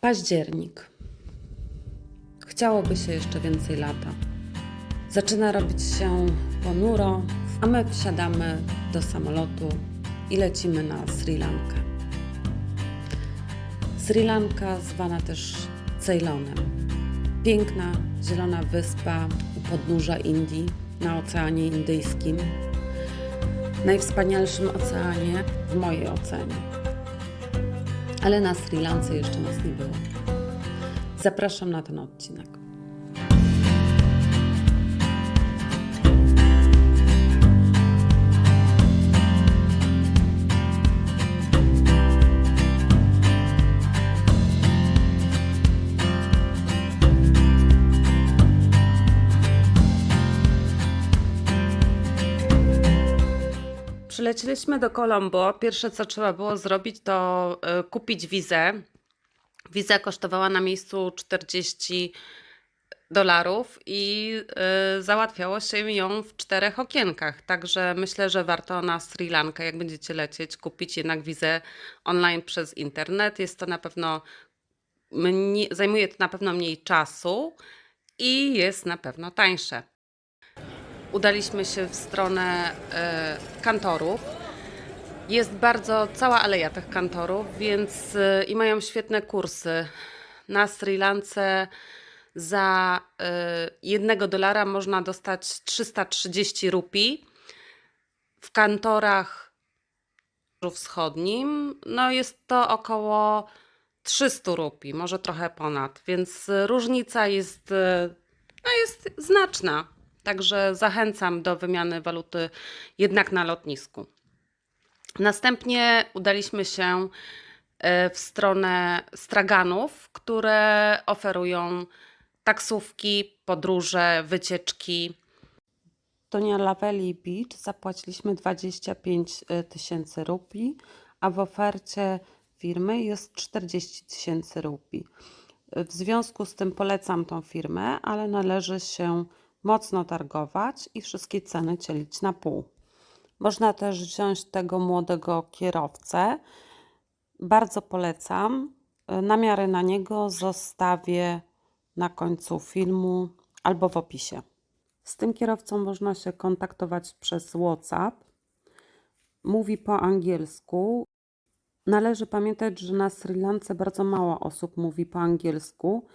Październik. Chciałoby się jeszcze więcej lata. Zaczyna robić się ponuro, a my wsiadamy do samolotu i lecimy na Sri Lankę. Sri Lanka zwana też Ceylonem. Piękna, zielona wyspa u podnóża Indii na Oceanie Indyjskim. Najwspanialszym oceanie w mojej ocenie. Ale na Sri Lance jeszcze nas nie było. Zapraszam na ten odcinek. Przylecieliśmy do Colombo. Pierwsze, co trzeba było zrobić, to y, kupić wizę. Wiza kosztowała na miejscu 40 dolarów i y, załatwiało się ją w czterech okienkach. Także myślę, że warto na Sri Lankę, jak będziecie lecieć, kupić jednak wizę online przez internet. Jest to na pewno, zajmuje to na pewno mniej czasu i jest na pewno tańsze udaliśmy się w stronę e, kantorów. Jest bardzo cała aleja tych kantorów, więc e, i mają świetne kursy. Na Sri Lance za e, jednego dolara można dostać 330 rupii. W kantorach wschodnim no jest to około 300 rupii, może trochę ponad, więc różnica jest, no jest znaczna. Także zachęcam do wymiany waluty jednak na lotnisku. Następnie udaliśmy się e, w stronę straganów, które oferują taksówki, podróże, wycieczki. Do Nialaveli Beach zapłaciliśmy 25 tysięcy rupii, a w ofercie firmy jest 40 tysięcy rupii. W związku z tym polecam tą firmę, ale należy się mocno targować i wszystkie ceny dzielić na pół. Można też wziąć tego młodego kierowcę. Bardzo polecam. Namiary na niego zostawię na końcu filmu albo w opisie. Z tym kierowcą można się kontaktować przez WhatsApp. Mówi po angielsku. Należy pamiętać, że na Sri Lance bardzo mało osób mówi po angielsku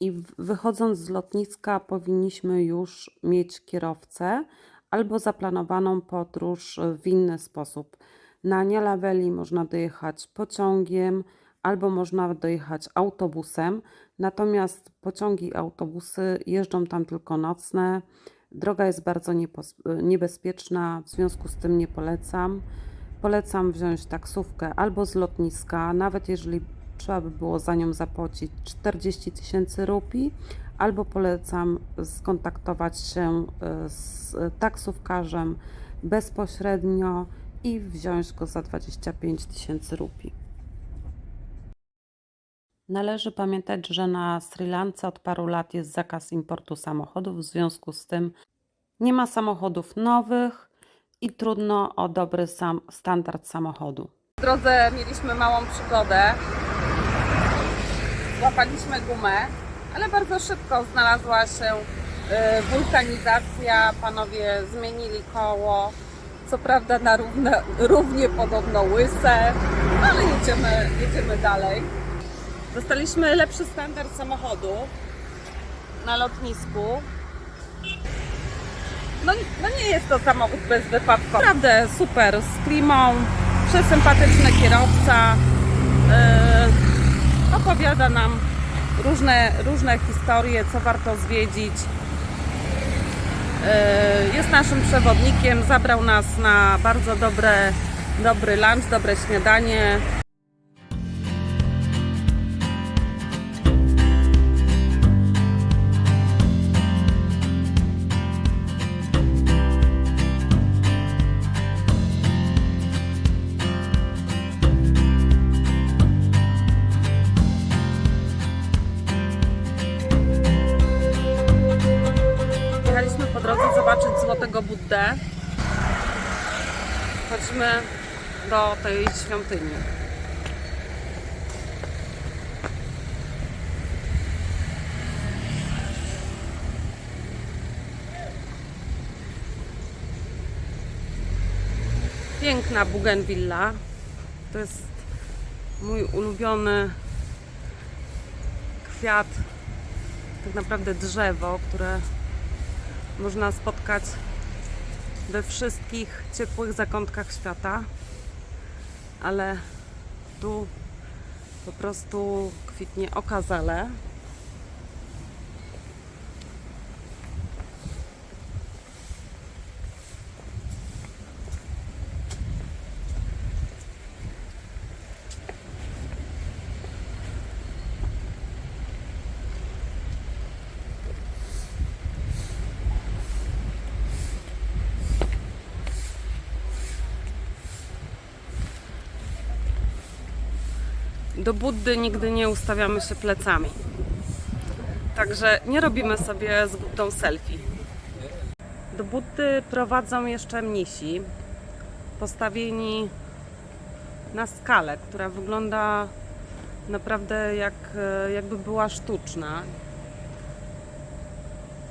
i wychodząc z lotniska powinniśmy już mieć kierowcę albo zaplanowaną podróż w inny sposób. Na Nialaveli można dojechać pociągiem albo można dojechać autobusem, natomiast pociągi i autobusy jeżdżą tam tylko nocne. Droga jest bardzo niebezpieczna, w związku z tym nie polecam. Polecam wziąć taksówkę albo z lotniska, nawet jeżeli trzeba by było za nią zapłacić 40 tysięcy rupii, albo polecam skontaktować się e, z taksówkarzem bezpośrednio i wziąć go za 25 tysięcy rupii. Należy pamiętać, że na Sri Lance od paru lat jest zakaz importu samochodów, w związku z tym nie ma samochodów nowych i trudno o dobry sam standard samochodu. W drodze mieliśmy małą przygodę. Złapaliśmy gumę, ale bardzo szybko znalazła się y, wulkanizacja. Panowie zmienili koło. Co prawda na równe, równie podobno łyse, ale jedziemy, jedziemy dalej. Dostaliśmy lepszy standard samochodu na lotnisku. No, no nie jest to samochód bezwypadkowy. Naprawdę super, z klimą, przesympatyczny kierowca. Opowiada nam różne, różne historie, co warto zwiedzić. Yy, jest naszym przewodnikiem, zabrał nas na bardzo dobre, dobry lunch, dobre śniadanie. drodze zobaczyć Złotego Buddę. Chodźmy do tej świątyni. Piękna Bougainvillea. To jest mój ulubiony kwiat, tak naprawdę drzewo, które można spotkać we wszystkich ciepłych zakątkach świata, ale tu po prostu kwitnie okazale. Do Buddy nigdy nie ustawiamy się plecami. Także nie robimy sobie z Buddą selfie. Do Buddy prowadzą jeszcze mnisi, postawieni na skalę, która wygląda naprawdę jak, e, jakby była sztuczna.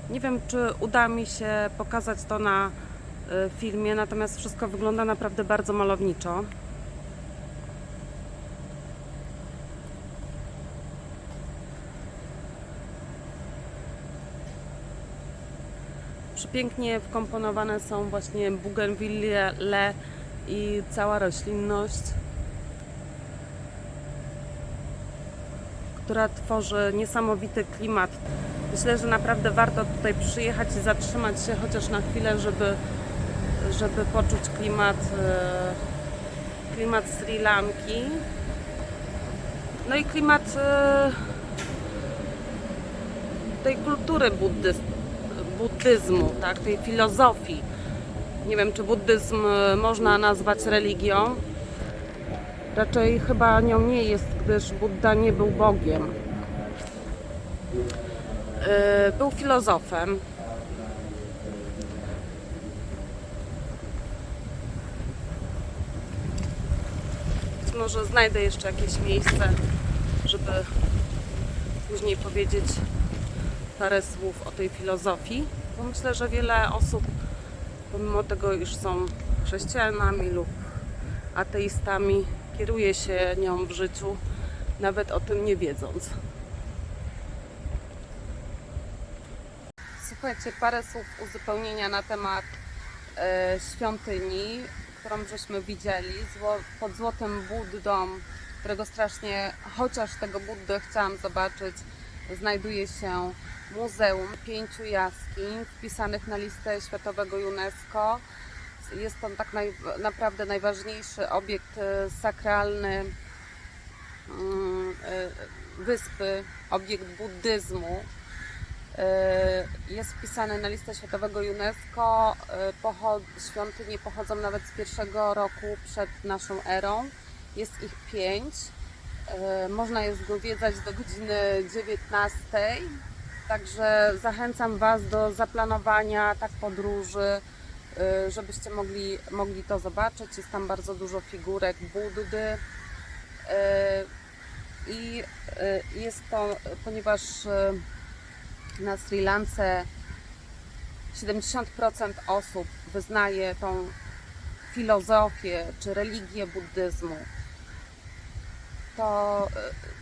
Nie wiem, czy uda mi się pokazać to na e, filmie, natomiast wszystko wygląda naprawdę bardzo malowniczo. Przepięknie wkomponowane są właśnie bugenwilie i cała roślinność, która tworzy niesamowity klimat. Myślę, że naprawdę warto tutaj przyjechać i zatrzymać się chociaż na chwilę, żeby, żeby poczuć klimat, e, klimat Sri Lanki. No i klimat e, tej kultury buddyzmu buddyzmu, tak, tej filozofii. Nie wiem, czy buddyzm e, można nazwać religią. Raczej chyba nią nie jest, gdyż Buddha nie był Bogiem. E, Był filozofem. Może znajdę jeszcze jakieś miejsce, żeby później powiedzieć parę słów o tej filozofii, bo myślę, że wiele osób, pomimo tego, iż są chrześcijanami lub ateistami, kieruje się nią w życiu, nawet o tym nie wiedząc. Słuchajcie, parę słów uzupełnienia na temat e, świątyni, którą żeśmy widzieli zło, pod Złotym Buddą, którego strasznie, chociaż tego Buddę chciałam zobaczyć, znajduje się Muzeum Pięciu Jaskiń wpisanych na listę światowego UNESCO. Jest to tak naj, naprawdę najważniejszy obiekt e, sakralny mm, e, wyspy, obiekt buddyzmu. E, Jest wpisany na listę światowego UNESCO. Świątynie pochodzą nawet z pierwszego roku przed naszą erą. Jest ich pięć. E, Można je zwiedzać do godziny 19. Także zachęcam Was do zaplanowania tak podróży, y, żebyście mogli, mogli to zobaczyć. Jest tam bardzo dużo figurek Buddy. y, I jest to, ponieważ na Sri Lance 70% osób wyznaje tą filozofię czy religię buddyzmu, to,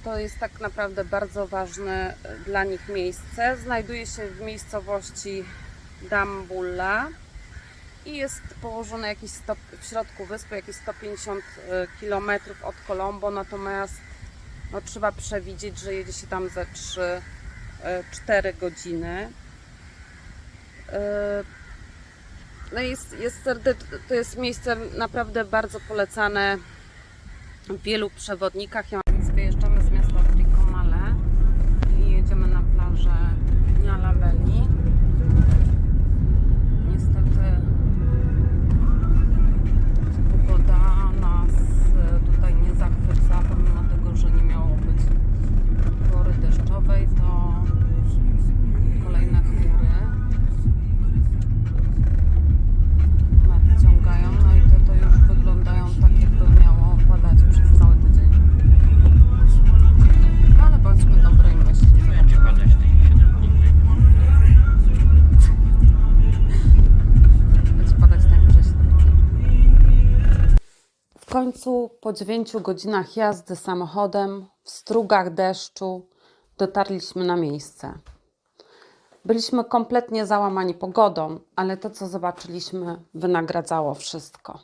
to jest tak naprawdę bardzo ważne dla nich miejsce. Znajduje się w miejscowości Dambulla i jest położone jakieś 100, w środku wyspy, jakieś 150 km od Colombo, natomiast no, trzeba przewidzieć, że jedzie się tam ze 3-4 godziny. E, No jest, jest, to jest miejsce naprawdę bardzo polecane w wielu przewodnikach. Ja końcu, po 9 godzinach jazdy samochodem, w strugach deszczu, dotarliśmy na miejsce. Byliśmy kompletnie załamani pogodą, ale to, co zobaczyliśmy, wynagradzało wszystko.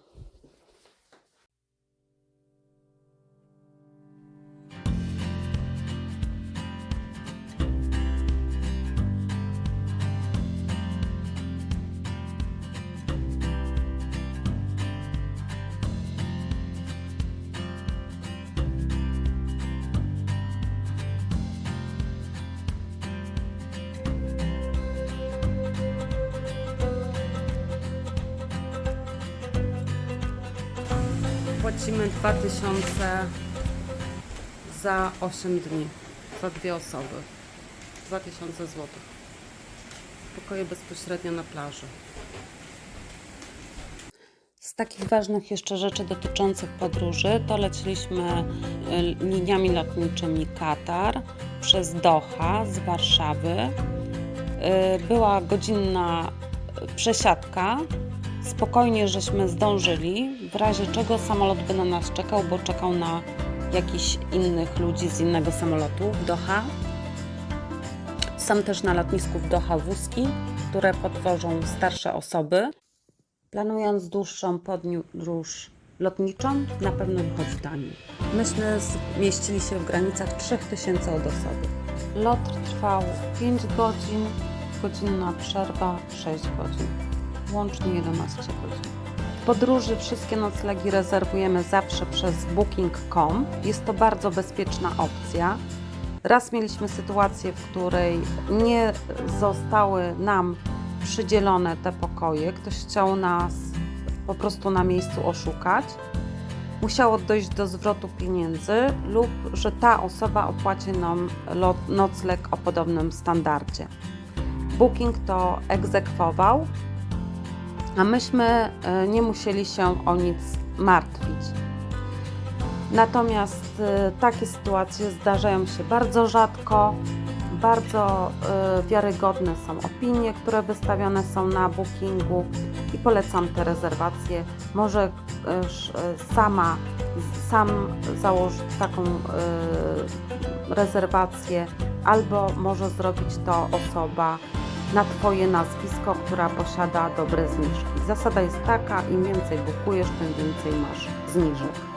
Płacimy 2000 za 8 dni, za dwie osoby. 2000 zł. Pokoje bezpośrednio na plaży. Z takich ważnych jeszcze rzeczy dotyczących podróży, to leciliśmy y, liniami lotniczymi Katar przez Doha z Warszawy. Y, Była godzinna y, przesiadka. Spokojnie żeśmy zdążyli, w razie czego samolot by na nas czekał, bo czekał na jakichś innych ludzi z innego samolotu w Doha. Są też na lotnisku w Doha wózki, które podwożą starsze osoby. Planując dłuższą podróż lotniczą, na pewno wychodzi taniej. Myśmy zmieścili się w granicach 3000 od osoby. Lot trwał 5 godzin, godzinna przerwa 6 godzin. Łącznie 11 godzin. Podróży wszystkie noclegi rezerwujemy zawsze przez booking.com. Jest to bardzo bezpieczna opcja. Raz mieliśmy sytuację, w której nie zostały nam przydzielone te pokoje. Ktoś chciał nas po prostu na miejscu oszukać. Musiało dojść do zwrotu pieniędzy lub że ta osoba opłaci nam nocleg o podobnym standardzie. Booking to egzekwował, a myśmy e, nie musieli się o nic martwić. Natomiast e, takie sytuacje zdarzają się bardzo rzadko. Bardzo e, wiarygodne są opinie, które wystawione są na bookingu i polecam te rezerwacje. Może sama, sam założyć taką rezerwację, albo może zrobić to osoba na Twoje nazwisko, która posiada dobre zniżki. Zasada jest taka, im więcej bukujesz, tym więcej masz zniżek.